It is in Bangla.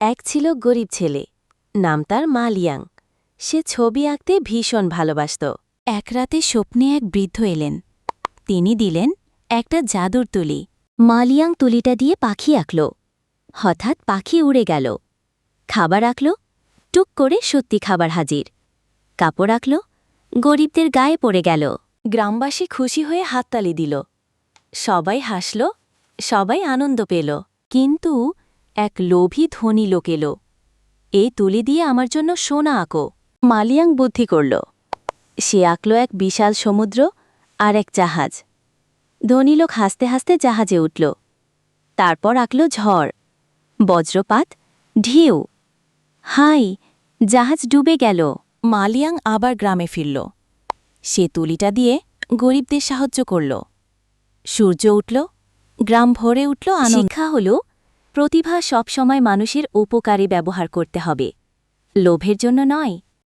এক ছিল গরিব ছেলে, নাম তার মালিয়াং সে ছবি আঁকতে ভীষণ ভালোবাসত। এক রাতে স্বপ্নে এক বৃদ্ধ এলেন। তিনি দিলেন একটা জাদুর তুলি। মালিয়াং তুলিটা দিয়ে পাখি আঁকল। হঠাৎ পাখি উড়ে গেল। খাবার আঁকল, টুক করে সত্যি খাবার হাজির। কাপড় আঁকল, গরিবদের গায়ে পড়ে গেল। গ্রামবাসী খুশি হয়ে হাততালি দিল। সবাই হাসল, সবাই আনন্দ পেল। কিন্তু এক লোভী ধনী লোক এলো। এই তুলি দিয়ে আমার জন্য সোনা আঁকো। মালিয়াং বুদ্ধি করল। সে আঁকল এক বিশাল সমুদ্র আর এক জাহাজ। ধনী লোক হাসতে হাসতে জাহাজে উঠল। তারপর আঁকল ঝড়, বজ্রপাত, ঢেউ। হাই, জাহাজ ডুবে গেল। মালিয়াং আবার গ্রামে ফিরল। সে তুলিটা দিয়ে গরিবদের সাহায্য করল। সূর্য উঠল, গ্রাম ভরে উঠল শিক্ষা হল প্রতিভা সবসময় মানুষের উপকারে ব্যবহার করতে হবে। লোভের জন্য নয়